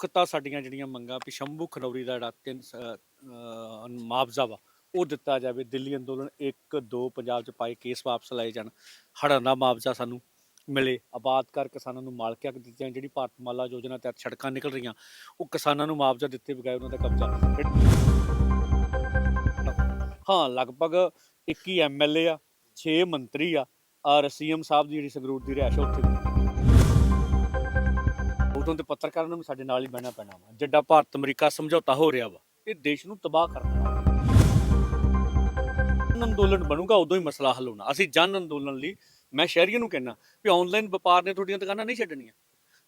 ਮੁੱਖ ਤਾਂ ਸਾਡੀਆਂ ਜਿਹੜੀਆਂ ਮੰਗਾਂ ਵੀ ਸ਼ੰਭੂ ਖਨੌਰੀ ਦਾ ਜਿਹੜਾ ਤਿੰਨ ਮੁਆਵਜ਼ਾ ਵਾ, ਉਹ ਦਿੱਤਾ ਜਾਵੇ, ਦਿੱਲੀ ਅੰਦੋਲਨ 1 2 ਪੰਜਾਬ ਚ ਪਾਏ ਕੇਸ ਵਾਪਸ ਲਏ ਜਾਣ, ਹੜ੍ਹਾਂ ਦਾ ਮੁਆਵਜ਼ਾ ਸਾਨੂੰ ਮਿਲੇ ਆਬਾਦ ਕਰ ਕਿਸਾਨਾਂ ਨੂੰ ਮਾਲਕੀਅਤ ਦਿੱਤੀਆਂ, ਜਿਹੜੀ ਭਾਰਤ ਮਾਲਾ ਯੋਜਨਾ ਤਹਿਤ ਸੜਕਾਂ ਨਿਕਲ ਰਹੀਆਂ, ਉਹ ਕਿਸਾਨਾਂ ਨੂੰ ਮੁਆਵਜ਼ਾ ਦਿੱਤੇ ਬਗੈਰ ਉਹਨਾਂ ਦਾ ਕਬਜ਼ਾ ਹਾਂ, ਲਗਭਗ 21 ਐਮਐਲਏ ਆ 6 ਮੰਤਰੀ ਆ ਔਰ ਸੀਐਮ ਸਾਹਿਬ ਦੀ ਜਿਹੜੀ ਸੰਗਰੂਰ ਦੀ ਰਹਿਸ਼ ਆ, ਉੱਥੇ ਉਦੋਂ ਤੇ ਪੱਤਰਕਾਰਾਂ ਨੂੰ ਸਾਡੇ ਨਾਲ ਹੀ ਬਹਿਣਾ ਪੈਣਾ ਵਾ। ਜਿੱਡਾ ਭਾਰਤ ਅਮਰੀਕਾ ਸਮਝੌਤਾ ਹੋ ਰਿਹਾ ਵਾ, ਇਹ ਦੇਸ਼ ਨੂੰ ਤਬਾਹ ਕਰਨਾ ਜਨ ਅੰਦੋਲਨ ਬਣੂਗਾ, ਉਦੋਂ ਹੀ ਮਸਲਾ ਹੱਲ ਹੋਣਾ। ਅਸੀਂ ਜਨ ਅੰਦੋਲਨ ਲਈ ਮੈਂ ਸ਼ਹਿਰੀਆਂ ਨੂੰ ਕਹਿਣਾ ਵੀ ਆਨਲਾਈਨ ਵਪਾਰ ਨੇ ਤੁਹਾਡੀਆਂ ਦੁਕਾਨਾਂ ਨਹੀਂ ਛੱਡਣੀਆਂ।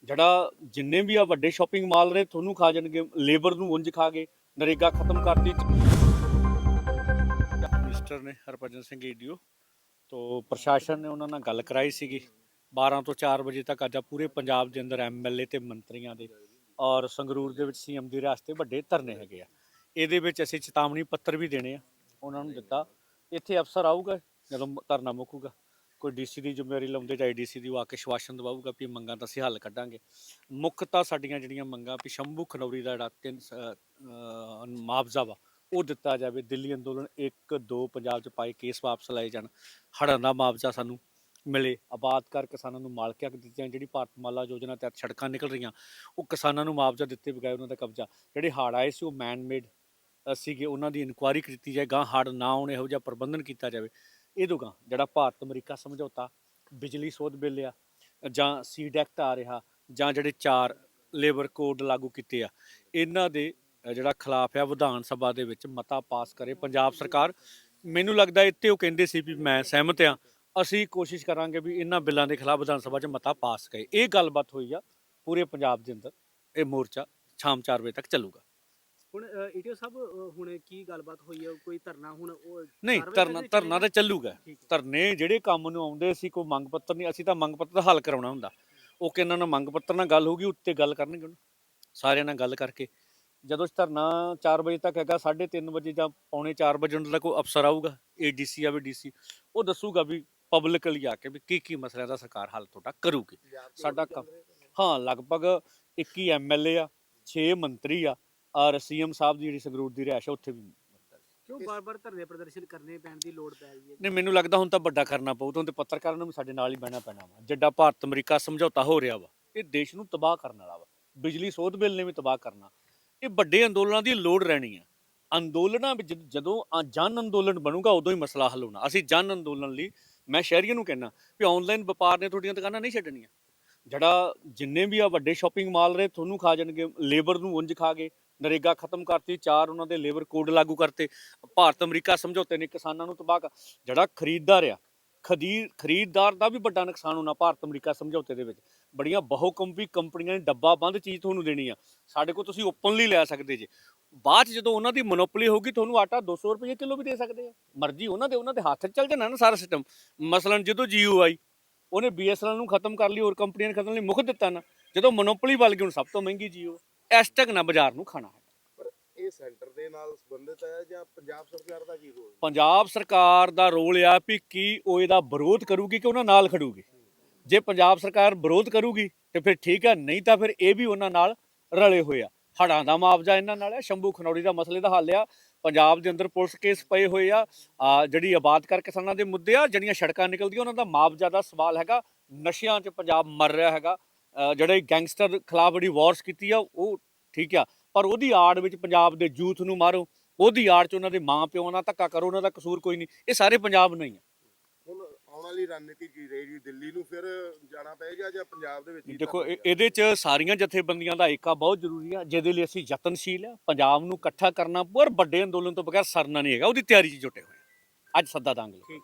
ਜਿਹੜਾ ਜਿੰਨੇ ਵੀ ਆ ਵੱਡੇ ਸ਼ਾਪਿੰਗ ਮਾਲ ਨੇ, ਤੁਹਾਨੂੰ ਖਾ ਜਾਣਗੇ ਲੇਬਰ ਨੂੰ ਉਂਝ ਖਾ ਗਏ, ਨਰੇਗਾ ਖਤਮ ਕਰਤੀ। ਮਿਨਿਸਟਰ ਨੇ ਹਰਭਜਨ ਸਿੰਘ ਈਡੀਓ ਤੋਂ ਪ੍ਰਸ਼ਾਸਨ ਨੇ ਉਹਨਾਂ ਨਾਲ ਗੱਲ ਕਰਾਈ ਸੀਗੀ। 12 ਤੋਂ 4 ਵਜੇ ਤੱਕ ਅੱਜ ਆ ਪੂਰੇ ਪੰਜਾਬ ਦੇ ਅੰਦਰ ਐਮਐਲਏ ਤੇ ਮੰਤਰੀਆਂ ਦੇ ਔਰ ਸੰਗਰੂਰ ਦੇ ਵਿੱਚ ਸੀਐਮ ਦੀ ਰਿਆਸਤੇ ਵੱਡੇ ਧਰਨੇ ਹੈਗੇ ਆ। ਇਹਦੇ ਵਿੱਚ ਅਸੀਂ ਚੇਤਾਵਨੀ ਪੱਤਰ ਵੀ ਦੇਣੇ ਆ, ਉਹਨਾਂ ਨੂੰ ਦਿੱਤਾ। ਇੱਥੇ ਅਫਸਰ ਆਊਗਾ, ਜਦੋਂ ਧਰਨਾ ਮੁੱਕੂਗਾ। ਕੋਈ ਡੀਸੀ ਦੀ ਜ਼ਿੰਮੇਵਾਰੀ ਲਾਉਂਦੇ ਜਾਂ ਡੀਸੀ ਦੀ ਉਹ ਆ ਕੇ ਸ਼ਵਾਸਨ ਦਵਾਊਗਾ ਵੀ ਮੰਗਾਂ ਤਾਂ ਅਸੀਂ ਹੱਲ ਕੱਢਾਂਗੇ। ਮੁੱਖ ਤਾਂ ਸਾਡੀਆਂ ਜਿਹੜੀਆਂ ਮੰਗਾਂ ਵੀ ਸ਼ੰਭੂ ਖਨੌਰੀ ਦਾ ਜਿਹੜਾ ਤਿੰਨ ਮੁਆਵਜ਼ਾ ਵਾ, ਉਹ ਦਿੱਤਾ ਜਾਵੇ। ਦਿੱਲੀ ਅੰਦੋਲਨ 1 2 ਪੰਜਾਬ ਚ ਪਾਏ ਕੇਸ ਵਾਪਸ ਲਏ ਜਾਣ। ਹੜ੍ਹਾਂ ਦਾ ਮੁਆਵਜ਼ਾ ਸਾਨੂੰ ਮਿਲੇ, ਆਬਾਦ ਕਰ ਕਿਸਾਨਾਂ ਨੂੰ ਮਾਲਕੀਅਤ ਦਿੱਤੀਆਂ, ਜਿਹੜੀ ਭਾਰਤ ਮਾਲਾ ਯੋਜਨਾ ਤਹਿਤ ਸੜਕਾਂ ਨਿਕਲ ਰਹੀਆਂ, ਉਹ ਕਿਸਾਨਾਂ ਨੂੰ ਮੁਆਵਜ਼ਾ ਦਿੱਤੇ ਬਗੈਰ ਉਹਨਾਂ ਦਾ ਕਬਜ਼ਾ। ਜਿਹੜੇ ਹੜ੍ਹ ਆਏ ਸੀ, ਉਹ ਮੈਨ ਮੇਡ ਸੀਗੇ, ਉਹਨਾਂ ਦੀ ਇਨਕੁਆਇਰੀ ਕੀਤੀ ਜਾਏ ਗਾਂ ਹੜ੍ਹ ਨਾ ਆਉਣ, ਇਹੋ ਜਿਹਾ ਪ੍ਰਬੰਧਨ ਕੀਤਾ ਜਾਵੇ। ਇਹ ਤੋਂ ਗਾਂ ਜਿਹੜਾ ਭਾਰਤ ਅਮਰੀਕਾ ਸਮਝੌਤਾ, ਬਿਜਲੀ ਸੋਧ ਬਿੱਲ ਆ, ਜਾਂ ਸੀਡ ਐਕਟ ਆ ਰਿਹਾ, ਜਾਂ ਜਿਹੜੇ ਚਾਰ ਲੇਬਰ ਕੋਡ ਲਾਗੂ ਕੀਤੇ ਆ, ਇਹਨਾਂ ਦੇ ਜਿਹੜਾ ਖਿਲਾਫ ਆ ਵਿਧਾਨ ਸਭਾ ਦੇ ਵਿੱਚ ਮਤਾ ਪਾਸ ਕਰੇ ਪੰਜਾਬ ਸਰਕਾਰ। ਮੈਨੂੰ ਲੱਗਦਾ ਇੱਥੇ ਉਹ ਕਹਿੰਦੇ ਸੀ ਵੀ ਮੈਂ ਸਹਿਮਤ ਆ ਅਸੀਂ ਕੋਸ਼ਿਸ਼ ਕਰਾਂਗੇ ਵੀ ਇਹਨਾਂ ਬਿੱਲਾਂ ਦੇ ਖਿਲਾਫ ਵਿਧਾਨ ਸਭਾ 'ਚ ਮਤਾ ਪਾਸ ਕਰੇ। ਇਹ ਗੱਲਬਾਤ ਹੋਈ ਆ ਪੂਰੇ ਪੰਜਾਬ ਦੇ ਅੰਦਰ। ਇਹ ਮੋਰਚਾ ਸ਼ਾਮ 4 ਵਜੇ ਤੱਕ ਚੱਲੂਗਾ। ਹੁਣ ਈਟੀਓ ਸਾਹਿਬ ਹੁਣ ਕੀ ਗੱਲਬਾਤ ਹੋਈ ਹੈ ਕੋਈ ਧਰਨਾ ਹੁਣ ਉਹ ਨਹੀਂ ਧਰਨਾ ਧਰਨਾ ਤਾਂ ਚੱਲੇਗਾ? ਧਰਨੇ ਜਿਹੜੇ ਕੰਮ ਨੂੰ ਆਉਂਦੇ ਸੀ ਕੋਈ ਮੰਗ ਪੱਤਰ ਨਹੀਂ ਅਸੀਂ ਤਾਂ ਮੰਗ ਪੱਤਰ ਦਾ ਹੱਲ ਕਰਾਉਣਾ ਹੁੰਦਾ। ਉਹ ਕਿ ਇਹਨਾਂ ਨਾਲ ਮੰਗ ਪੱਤਰ ਨਾਲ ਗੱਲ ਹੋਊਗੀ ਉੱਤੇ ਗੱਲ ਕਰਨਗੇ ਉਹਨੂੰ। ਸਾਰਿਆਂ ਨਾਲ ਗੱਲ ਕਰਕੇ। ਜਦੋਂ ਧਰਨਾ 4 ਵਜੇ ਤੱਕ ਹੈਗਾ 3:30 ਵਜੇ ਜਾਂ ਪੌਣੇ 4 ਵਜੇ ਦਾ ਕੋਈ ਅਫਸਰ ਆਊਗਾ ਏਡੀਸੀ ਆਵੇ ਡੀਸੀ ਉਹ ਦੱਸੂਗਾ ਵੀ ਪਬਲਿਕਲੀ ਆ ਕੇ ਵੀ ਕੀ ਕੀ ਮਸਲਿਆਂ ਦਾ ਸਰਕਾਰ ਹੱਲ ਤੁਹਾਡਾ ਕਰੂਗੀ। ਸਾਡਾ ਕੰਮ ਹਾਂ। ਲਗਭਗ 21 ਐਮਐਲਏ ਆ 6 ਮੰਤਰੀ ਆ ਔਰ ਸੀਐਮ ਸਾਹਿਬ ਦੀ ਜਿਹੜੀ ਸੰਗਰੂਰ ਦੀ ਰਿਹਾਇਸ਼ ਆ ਉੱਥੇ ਵੀ ਕਿਉਂ ਬਾਰ-ਬਾਰ ਧਰਨੇ ਪ੍ਰਦਰਸ਼ਨ ਕਰਨੇ ਪੈਣ ਦੀ ਲੋੜ ਪੈ ਰਹੀ ਹੈ ਨਹੀਂ ਮੈਨੂੰ ਲੱਗਦਾ ਹੁਣ ਤਾਂ ਵੱਡਾ ਕਰਨਾ ਪਊ ਤੋਂ ਤੇ ਪੱਤਰਕਾਰਾਂ ਨੂੰ ਵੀ ਸਾਡੇ ਨਾਲ ਹੀ ਬਹਿਣਾ ਪੈਣਾ ਵਾ। ਜਿੱਡਾ ਭਾਰਤ ਅਮਰੀਕਾ ਸਮਝੌਤਾ ਹੋ ਰਿਹਾ ਵਾ ਇਹ ਦੇਸ਼ ਨੂੰ ਤਬਾਹ ਕਰਨ ਵਾਲਾ ਵਾ। ਬਿਜਲੀ ਸੋਧ ਬਿੱਲ ਨੇ ਵੀ ਤਬਾਹ ਕਰਨਾ। ਇਹ ਵੱਡੇ ਅੰਦੋਲਨਾਂ ਦੀ ਲੋੜ ਰਹਿਣੀ ਆ। ਅੰਦੋਲਨਾਂ ਵਿੱਚ ਜਦ- ਜਨ ਅੰਦੋਲਨ ਬਣੂਗਾ ਉਦੋਂ ਹੀ ਮਸਲਾ ਹੱਲ ਹੋਣਾ। ਅਸੀਂ ਜਨ ਅੰਦੋਲਨ ਲਈ ਮੈਂ ਸ਼ਹਿਰੀਆਂ ਨੂੰ ਕਹਿਣਾ ਵੀ ਆਨਲਾਈਨ ਵਪਾਰ ਨੇ ਤੁਹਾਡੀਆਂ ਦੁਕਾਨਾਂ ਨਹੀਂ ਛੱਡਣੀਆਂ। ਜਿਹੜਾ ਜਿੰਨੇ ਵੀ ਆ ਵੱਡੇ ਸ਼ਾਪਿੰਗ ਮਾਲ ਰਹੇ ਤੁਹਾਨੂੰ ਖਾ ਜਾਣਗੇ ਲੇਬਰ ਨੂੰ ਉਂਝ ਖਾ ਗਏ, ਨਰੇਗਾ ਖਤਮ ਕਰਤੀ, ਚਾਰ ਉਹਨਾਂ ਦੇ ਲੇਬਰ ਕੋਡ ਲਾਗੂ ਕਰਤੇ, ਭਾਰਤ ਅਮਰੀਕਾ ਸਮਝੌਤੇ ਨੇ ਕਿਸਾਨਾਂ ਨੂੰ ਤਬਾਹ ਜਿਹੜਾ ਖਰੀਦਦਾਰ ਆ ਖਰੀਦ, ਖਰੀਦਦਾਰ ਦਾ ਵੀ ਵੱਡਾ ਨੁਕਸਾਨ ਹੋਣਾ ਭਾਰਤ ਅਮਰੀਕਾ ਸਮਝੌਤੇ ਦੇ ਵਿੱਚ। ਬੜੀਆਂ ਬਹੁਕੰਪੀ ਕੰਪਨੀਆਂ ਨੇ ਡੱਬਾ ਬੰਦ ਚੀਜ਼ ਤੁਹਾਨੂੰ ਦੇਣੀ ਆ। ਸਾਡੇ ਕੋਲ ਤੁਸੀਂ ਓਪਨਲੀ ਲੈ ਸਕਦੇ ਜੇ। ਬਾਅਦ 'ਚ ਜਦੋਂ ਉਹਨਾਂ ਦੀ ਮੋਨੋਪੋਲੀ ਹੋਊਗੀ, ਤੁਹਾਨੂੰ ਆਟਾ 200 ਰੁਪਏ ਕਿਲੋ ਵੀ ਦੇ ਸਕਦੇ ਆ। ਮਰਜ਼ੀ ਉਹਨਾਂ ਦੇ ਉਹਨਾਂ ਦੇ ਹੱਥ ਚੱਲ ਜਾਣਾ ਨਾ ਸਾਰਾ ਸਿਸਟਮ ਮਸਲਨ ਜਦੋਂ ਜੀਓ ਆਈ ਉਹਨੇ ਬੀਐਸਐਨਐਲ ਨੂੰ ਖਤਮ ਕਰ ਲਈ, ਹੋਰ ਕੰਪਨੀਆਂ ਨੇ ਖਤਮ ਲਈ, ਮੁੱਖ ਦਿੱਤਾ ਨਾ। ਜਦੋਂ ਮੋਨੋਪੋਲੀ ਵੱਲ ਗਈ, ਹੁਣ ਸਭ ਤੋਂ ਮਹਿੰਗੀ ਜੀਓ ਇਸ ਤੱਕ ਨਾ ਬਾਜ਼ਾਰ ਨੂੰ ਖਾਣਾ ਹੈ। ਸੈਂਟਰ ਦੇ ਨਾਲ ਸੰਬੰਧਿਤ ਹੈ ਜਾਂ ਪੰਜਾਬ ਸਰਕਾਰ ਦਾ ਕੀ ਰੋਲ ਹੈ? ਪੰਜਾਬ ਸਰਕਾਰ ਦਾ ਰੋਲ ਆ ਵੀ ਕੀ ਉਹ ਇਹਦਾ ਵਿਰੋਧ ਕਰੂਗੀ ਕਿ ਉਹਨਾਂ ਨਾਲ ਖੜੂਗੀ। ਜੇ ਪੰਜਾਬ ਸਰਕਾਰ ਵਿਰੋਧ ਕਰੂਗੀ ਤੇ ਫਿਰ ਠੀਕ ਹੈ, ਨਹੀਂ ਤਾਂ ਫਿਰ ਇਹ ਵੀ ਉਹਨਾਂ ਨਾਲ ਰਲੇ ਹੋਏ ਆ। ਹੜਾਂ ਦਾ ਮੁਆਵਜ਼ਾ ਇਹਨਾਂ ਨਾਲ ਹੈ, ਸ਼ੰਭੂ ਖਨੌਰੀ ਦਾ ਮਸਲੇ ਦਾ ਹੱਲ ਆ, ਪੰਜਾਬ ਦੇ ਅੰਦਰ ਪੁਲਿਸ ਕੇਸ ਪਏ ਹੋਏ ਆ ਜਿਹੜੀ ਆਬਾਦ ਕਰ ਕਿਸਾਨਾਂ ਦੇ ਮੁੱਦੇ ਆ, ਜਿਹੜੀਆਂ ਸੜਕਾਂ ਨਿਕਲਦੀਆਂ, ਉਹਨਾਂ ਦਾ ਮੁਆਵਜ਼ਾ ਦਾ ਸਵਾਲ ਹੈਗਾ, ਨਸ਼ਿਆਂ 'ਚ ਪੰਜਾਬ ਮਰ ਰਿਹਾ ਹੈਗਾ ਜਿਹੜੇ ਗੈਂਗਸਟਰ ਖਿਲਾਫ ਜਿਹੜੀ ਵਾਰਸ ਕੀਤੀ ਆ, ਉਹ ਠੀਕ ਆ ਪਰ ਉਹਦੀ ਆੜ ਵਿੱਚ ਪੰਜਾਬ ਦੇ ਯੂਥ ਨੂੰ ਮਾਰੋ ਉਹਦੀ ਆੜ 'ਚ ਉਹਨਾਂ ਦੇ ਮਾਂ ਪਿਓ ਨਾਲ ਧੱਕਾ ਕਰੋ ਉਹਨਾਂ ਦਾ ਕਸੂਰ ਕੋਈ ਨਹੀਂ ਇਹ ਸਾਰੇ ਪੰਜਾਬ ਨਹੀਂ ਆ। ਹੁਣ ਆਉਣ ਵਾਲੀ ਰਣਨੀਤੀ ਕੀ ਰਹੇਗੀ? ਦਿੱਲੀ ਨੂੰ ਫਿਰ ਜਾਣਾ ਪਏਗਾ ਜਾਂ ਪੰਜਾਬ ਦੇ ਵਿੱਚ ਦੇਖੋ ਇਹਦੇ 'ਚ ਸਾਰੀਆਂ ਜਥੇਬੰਦੀਆਂ ਦਾ ਏਕਾ ਬਹੁਤ ਜ਼ਰੂਰੀ ਆ ਜਿਹਦੇ ਲਈ ਅਸੀਂ ਯਤਨਸ਼ੀਲ ਆ ਪੰਜਾਬ ਨੂੰ ਇਕੱਠਾ ਕਰਨਾ ਪਰ ਵੱਡੇ ਅੰਦੋਲਨ ਤੋਂ ਬਗੈਰ ਸਰਨਾ ਨਹੀਂ ਹੈਗਾ ਉਹਦੀ ਤਿਆਰੀ 'ਚ ਜੁਟੇ ਹੋਏ। ਅੱਜ ਸੱਦਾ ਦਾਂਗੇ। ਠੀਕ